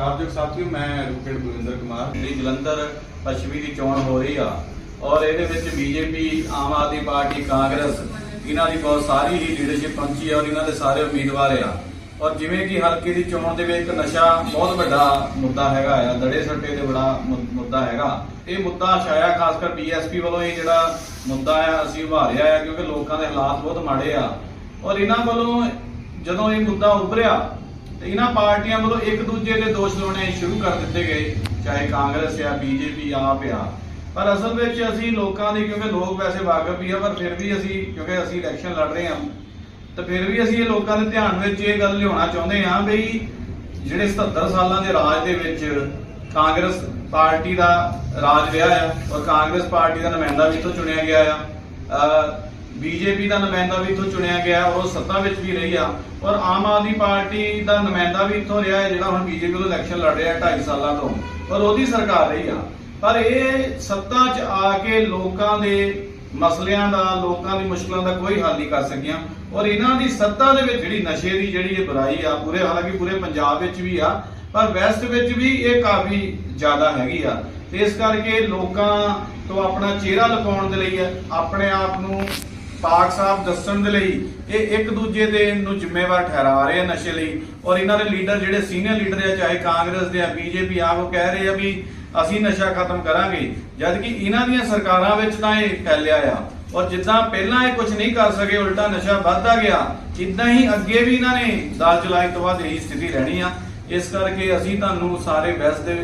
ਸਤਿਕਾਰਯੋਗ ਸਾਥੀਓ, ਮੈਂ ਐਡਵੋਕੇਟ ਗੁਰਿੰਦਰ ਕੁਮਾਰ। ਜਿਹੜੀ ਜਲੰਧਰ ਪੱਛਮੀ ਦੀ ਚੋਣ ਹੋ ਰਹੀ ਆ, ਔਰ ਇਹਦੇ ਵਿੱਚ ਬੀਜੇਪੀ, ਆਮ ਆਦਮੀ ਪਾਰਟੀ, ਕਾਂਗਰਸ, ਇਹਨਾਂ ਦੀ ਬਹੁਤ ਸਾਰੀ ਹੀ ਲੀਡਰਸ਼ਿਪ ਪਹੁੰਚੀ ਹੈ ਔਰ ਇਹਨਾਂ ਦੇ ਸਾਰੇ ਉਮੀਦਵਾਰ ਆ। ਔਰ ਜਿਵੇਂ ਕਿ ਹਲਕੇ ਦੀ ਚੋਣ ਦੇ ਵਿੱਚ ਨਸ਼ਾ ਬਹੁਤ ਵੱਡਾ ਮੁੱਦਾ ਹੈਗਾ ਆ, ਦੜੇ ਸੱਟੇ ਤੇ ਬੜਾ ਮੁੱਦਾ ਹੈਗਾ। ਇਹ ਮੁੱਦਾ ਛਾਇਆ ਖਾਸ ਕਰ ਬੀਐਸਪੀ ਵੱਲੋਂ ਇਹ ਜਿਹੜਾ ਮੁੱਦਾ ਆ, ਅਸੀਂ ਉਭਾਰਿਆ ਆ, ਕਿਉਂਕਿ ਲੋਕਾਂ ਦੇ ਹਾਲਾਤ ਬਹੁਤ ਮਾੜੇ ਆ। ਔਰ ਇਹਨਾਂ ਵੱਲੋਂ ਜਦੋਂ ਇਹ ਮੁੱਦਾ ਉਭਰਿਆ ਤੇ ਇਹਨਾਂ ਪਾਰਟੀਆਂ ਵੱਲੋਂ ਇੱਕ ਦੂਜੇ ਦੇ ਦੋਸ਼ ਲਾਉਣੇ ਸ਼ੁਰੂ ਕਰ ਦਿੱਤੇ ਗਏ, ਚਾਹੇ ਕਾਂਗਰਸ ਆ, ਬੀਜੇਪੀ ਆਪ ਆ। ਪਰ ਅਸਲ ਵਿੱਚ ਅਸੀਂ ਲੋਕਾਂ ਦੀ, ਕਿਉਂਕਿ ਲੋਕ ਵੈਸੇ ਵਾਕਫ ਹੀ ਆ, ਪਰ ਫਿਰ ਵੀ ਅਸੀਂ, ਕਿਉਂਕਿ ਅਸੀਂ ਇਲੈਕਸ਼ਨ ਲੜ ਰਹੇ ਹਾਂ, ਤਾਂ ਫਿਰ ਵੀ ਅਸੀਂ ਇਹ ਲੋਕਾਂ ਦੇ ਧਿਆਨ ਵਿੱਚ ਇਹ ਗੱਲ ਲਿਆਉਣਾ ਚਾਹੁੰਦੇ ਹਾਂ ਵੀ ਜਿਹੜੇ 77 ਸਾਲਾਂ ਦੇ ਰਾਜ ਦੇ ਵਿੱਚ ਕਾਂਗਰਸ ਪਾਰਟੀ ਦਾ ਰਾਜ ਰਿਹਾ ਆ, ਔਰ ਕਾਂਗਰਸ ਪਾਰਟੀ ਦਾ ਨੁਮਾਇੰਦਾ ਵੀ ਇੱਥੋਂ ਚੁਣਿਆ ਗਿਆ ਆ ਬੀਜੇਪੀ ਦਾ ਨੁਮਾਇੰਦਾ ਵੀ ਇੱਥੋਂ ਚੁਣਿਆ ਗਿਆ ਔਰ ਉਹ ਸੱਤਾ ਵਿੱਚ ਵੀ ਰਹੀ ਆ। ਔਰ ਆਮ ਆਦਮੀ ਪਾਰਟੀ ਦਾ ਨੁਮਾਇੰਦਾ ਵੀ ਇੱਥੋਂ ਰਿਹਾ ਹੈ, ਜਿਹੜਾ ਹੁਣ ਬੀਜੇਪੀ ਵੱਲੋਂ ਇਲੈਕਸ਼ਨ ਲੜ ਰਿਹਾ 2.5 ਸਾਲਾਂ ਤੋਂ। ਔਰ ਉਹਦੀ ਸਰਕਾਰ ਰਹੀ ਆ। ਪਰ ਇਹ ਸੱਤਾ 'ਚ ਆ ਕੇ ਲੋਕਾਂ ਦੇ ਮਸਲਿਆਂ ਦਾ, ਲੋਕਾਂ ਦੀ ਮੁਸ਼ਕਲਾਂ ਦਾ ਕੋਈ ਹੱਲ ਨਹੀਂ ਕਰ ਸਕੀਆਂ। ਔਰ ਇਹਨਾਂ ਦੀ ਸੱਤਾ ਦੇ ਵਿੱਚ ਜਿਹੜੀ ਨਸ਼ੇ ਦੀ ਜਿਹੜੀ ਇਹ ਬੁਰਾਈ ਆ, ਪੂਰੇ ਹਾਲਾਂਕਿ ਪੂਰੇ ਪੰਜਾਬ ਵਿੱਚ ਵੀ ਆ, ਪਰ ਵੈਸਟ ਵਿੱਚ ਵੀ ਇਹ ਕਾਫੀ ਜ਼ਿਆਦਾ ਹੈਗੀ ਆ। ਤੇ ਇਸ ਕਰਕੇ ਲੋਕਾਂ ਤੋਂ ਆਪਣਾ ਚਿਹਰਾ ਲੁਕਾਉਣ ਦੇ ਲਈ ਆਪਣੇ ਆਪ ਨੂੰ ਪਾਕ ਸਾਹਿਬ ਦੱਸਣ ਦੇ ਲਈ ਇਹ ਇੱਕ ਦੂਜੇ ਦੇ ਨੂੰ ਜ਼ਿੰਮੇਵਾਰ ਠਹਿਰਾ ਰਹੇ ਆ ਨਸ਼ੇ ਲਈ। ਔਰ ਇਹਨਾਂ ਦੇ ਲੀਡਰ ਜਿਹੜੇ ਸੀਨੀਅਰ ਲੀਡਰ ਆ, ਚਾਹੇ ਕਾਂਗਰਸ ਦੇ ਆ, ਬੀਜੇਪੀ ਆ ਉਹ ਕਹਿ ਰਹੇ ਆ ਵੀ ਅਸੀਂ ਨਸ਼ਾ ਖਤਮ ਕਰਾਂਗੇ। ਜਦ ਕਿ ਇਹਨਾਂ ਦੀਆਂ ਸਰਕਾਰਾਂ ਵਿੱਚ ਤਾਂ ਇਹ ਫੈਲਿਆ ਆ। ਔਰ ਜਿੱਦਾਂ ਪਹਿਲਾਂ ਇਹ ਕੁਝ ਨਹੀਂ ਕਰ ਸਕੇ, ਉਲਟਾ ਨਸ਼ਾ ਵੱਧਦਾ ਗਿਆ ਇਦਾਂ ਹੀ ਅੱਗੇ ਵੀ ਇਹਨਾਂ ਨੇ ਦਾਲ ਚਲਾਈ ਤੋਂ ਬਾਅਦ ਇਹੀ ਸਥਿਤੀ ਰਹਿਣੀ ਆ। ਇਸ ਕਰਕੇ ਅਸੀਂ ਤੁਹਾਨੂੰ ਸਾਰੇ ਵੈਸ ਦੇ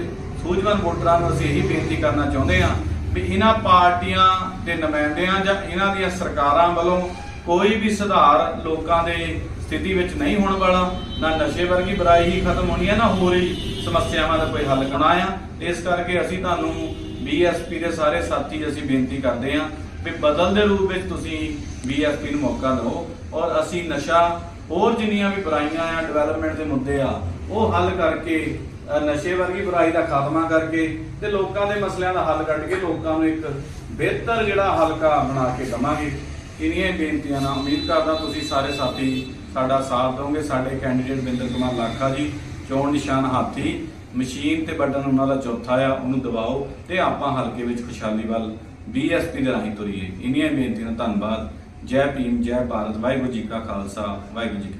ਸੂਝਵਾਨ ਵੋਟਰਾਂ ਨੂੰ ਅਸੀਂ ਇਹੀ ਬੇਨਤੀ ਕਰਨਾ ਚਾਹੁੰਦੇ ਆ ਵੀ ਇਹਨਾਂ ਪਾਰਟੀਆਂ ਦੇ ਨੁਮਾਇੰਦਿਆਂ ਜਾਂ ਇਹਨਾਂ ਦੀਆਂ ਸਰਕਾਰਾਂ ਵੱਲੋਂ ਕੋਈ ਵੀ ਸੁਧਾਰ ਲੋਕਾਂ ਦੇ ਸਥਿਤੀ ਵਿੱਚ ਨਹੀਂ ਹੋਣ ਵਾਲਾ, ਨਾ ਨਸ਼ੇ ਵਰਗੀ ਬੁਰਾਈ ਹੀ ਖਤਮ ਹੋਣੀ ਹੈ, ਨਾ ਹੋਰ ਹੀ ਸਮੱਸਿਆਵਾਂ ਦਾ ਕੋਈ ਹੱਲ ਕਰਨਾ ਆ। ਇਸ ਕਰਕੇ ਅਸੀਂ ਤੁਹਾਨੂੰ ਬੀਐਸਪੀ ਦੇ ਸਾਰੇ ਸਾਥੀ ਅਸੀਂ ਬੇਨਤੀ ਕਰਦੇ ਹਾਂ ਵੀ ਬਦਲ ਦੇ ਰੂਪ ਵਿੱਚ ਤੁਸੀਂ ਬੀਐਸਪੀ ਨੂੰ ਮੌਕਾ ਦਿਓ ਔਰ ਅਸੀਂ ਨਸ਼ਾ ਹੋਰ ਜਿੰਨੀਆਂ ਵੀ ਬੁਰਾਈਆਂ ਆ ਡਿਵੈਲਪਮੈਂਟ ਦੇ ਮੁੱਦੇ ਆ, ਉਹ ਹੱਲ ਕਰਕੇ ਨਸ਼ੇ ਵਰਗੀ ਬੁਰਾਈ ਦਾ ਖਾਤਮਾ ਕਰਕੇ ਤੇ ਲੋਕਾਂ ਦੇ ਮਸਲਿਆਂ ਦਾ ਹੱਲ ਕੱਢ ਕੇ ਲੋਕਾਂ ਨੂੰ ਇੱਕ ਬਿਹਤਰ ਜਿਹੜਾ ਹਲਕਾ ਬਣਾ ਕੇ ਦਵਾਂਗੇ। ਇਨੀਆਂ ਬੇਨਤੀਆਂ ਨਾਲ ਉਮੀਦ ਕਰਦਾ ਤੁਸੀਂ ਸਾਰੇ ਸਾਥੀ ਸਾਡਾ ਸਾਥ ਦਿਓਗੇ। ਸਾਡੇ ਕੈਂਡੀਡੇਟ ਬਿੰਦਰ ਕੁਮਾਰ ਲਾਖਾ ਜੀ, ਚੋਣ ਨਿਸ਼ਾਨ ਹਾਥੀ, ਮਸ਼ੀਨ ਤੇ ਬਟਨ ਉਹਨਾਂ ਦਾ ਚੌਥਾ ਆ, ਉਹਨੂੰ ਦਬਾਓ ਤੇ ਆਪਾਂ ਹਲਕੇ ਵਿੱਚ ਖੁਸ਼ਹਾਲੀ ਵੱਲ ਬੀਐਸਪੀ ਦੇ ਰਾਹੀਂ ਤੁਰੀਏ। ਇਨੀਆਂ ਹੀ ਬੇਨਤੀਆਂ ਧੰਨਵਾਦ। ਜੈ ਭੀਮ, ਜੈ ਭਾਰਤ। ਵਾਹਿਗੁਰੂ ਜੀ ਕਾ ਖਾਲਸਾ। ਵਾਹਿਗੁਰੂ ਜੀ